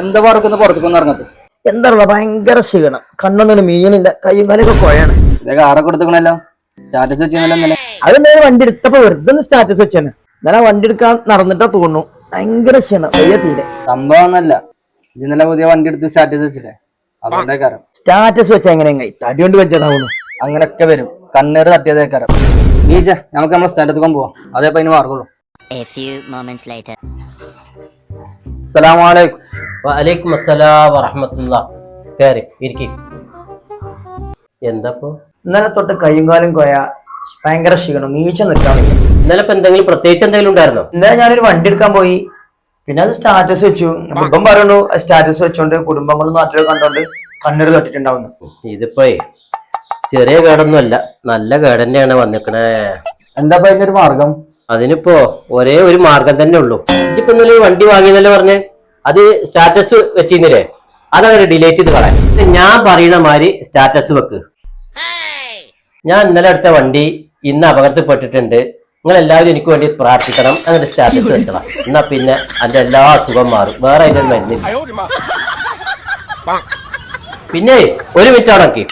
എന്താ പറക്കുന്ന പുറത്തേക്കൊന്നും ഇറങ്ങത്ത് എന്താ ഭയങ്കര ക്ഷീണം. കണ്ണൊന്നും മീനില്ല കയ്യും കാലൊക്കെ കുഴയാണ്. ഇതേ കാറൊക്കെ എടുത്തുക്കണല്ലോ സ്റ്റാറ്റസ് വെച്ചിരുന്നല്ലോ ഇന്നലെ. അത് നേരെ വണ്ടി എടുത്തപ്പോ വെറുതെ ഒന്ന് സ്റ്റാറ്റസ് വെച്ചാണ് ഇന്നലെ വണ്ടി എടുക്കാൻ നടന്നിട്ടാ തോന്നുന്നു. ഭയങ്കര ക്ഷീണം വലിയ തീരെ. സംഭവം ഒന്നല്ല ഇത് ഇന്നലെ പുതിയ വണ്ടി എടുത്ത് സ്റ്റാറ്റസ് വെച്ചില്ലേ? അതുകൊണ്ടേ കാരം സ്റ്റാറ്റസ് വെച്ചാ എങ്ങനെ തടി കൊണ്ട് വെച്ചതാവുന്നു. അങ്ങനൊക്കെ വരും. കണ്ണേറ് തട്ടിയതേ കാരം നീച്ച നമുക്ക് നമ്മളെ സ്റ്റാറ്റസ് പോവാം. അതേ അതിന് മാർഗുള്ളൂ A few moments later. സലാമലൈക്കും വലൈക്കും അസ്സലാം വറഹമത്തുള്ള. കയറി ഇരിക്കി. എന്താപ്പോ? ഇന്നലെ തൊട്ട് കയ്യും കാലും കൊയ ഭയങ്കര ക്ഷീണം നീച്ച നിൽക്കാൻ ഇന്നലെ ഇപ്പൊ എന്തെങ്കിലും പ്രത്യേകിച്ച് എന്തെങ്കിലും ഉണ്ടായിരുന്നോ? ഇന്നലെ ഞാനൊരു വണ്ടി എടുക്കാൻ പോയി. പിന്നെ അത് സ്റ്റാറ്റസ് വെച്ചു. ഇപ്പം പറയുന്നു സ്റ്റാറ്റസ് വെച്ചോണ്ട് കുടുംബങ്ങളും നാട്ടിലും കണ്ടോണ്ട് കണ്ണീർ തട്ടിട്ടുണ്ടാവുന്നു. ഇതിപ്പോ ചെറിയ കേടൊന്നുമല്ല നല്ല കേട് തന്നെയാണ് വന്നിക്കണേ. എന്താ പറയുന്ന അതിന്റെ ഒരു മാർഗം? അതിനിപ്പോ ഒരേ ഒരു മാർഗം തന്നെ ഉള്ളൂ. ഇപ്പൊ ഇന്നലെ വണ്ടി വാങ്ങിയെന്നല്ലേ പറഞ്ഞ്? അത് സ്റ്റാറ്റസ് വെച്ചിരുന്നില്ലേ? അതങ്ങനെ ഡിലേറ്റ് ചെയ്ത് കളയാം. ഞാൻ പറയുന്ന മാതിരി സ്റ്റാറ്റസ് വെക്ക്. ഞാൻ ഇന്നലെ എടുത്ത വണ്ടി ഇന്ന് അപകടത്തിൽപ്പെട്ടിട്ടുണ്ട്. നിങ്ങൾ എല്ലാവരും എനിക്ക് വേണ്ടി പ്രാർത്ഥിക്കണം. അങ്ങനെ സ്റ്റാറ്റസ് വെച്ചണം എന്നാ പിന്നെ അതിന്റെ എല്ലാ അസുഖം മാറും. വേറെ അതിന്റെ ഒരു മരുന്നില്ല. പിന്നെ ഒരു മിനിറ്റ് അടക്കി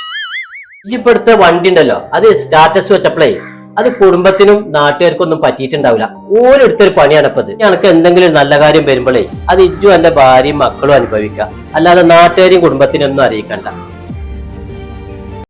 ഇപ്പൊ എടുത്ത വണ്ടി ഉണ്ടല്ലോ. അത് സ്റ്റാറ്റസ് വെച്ചപ്പോഴേ അത് കുടുംബത്തിനും നാട്ടുകാർക്കൊന്നും പറ്റിയിട്ടുണ്ടാവില്ല. ഓരോരുത്തൊരു പണിയാണ് ഇപ്പത്. ഞങ്ങൾക്ക് എന്തെങ്കിലും നല്ല കാര്യം വരുമ്പോഴേ അത് ഇജ്ജു എന്റെ ഭാര്യയും മക്കളും അനുഭവിക്കുക. അല്ലാതെ നാട്ടുകാരെയും കുടുംബത്തിനൊന്നും അറിയിക്കണ്ട.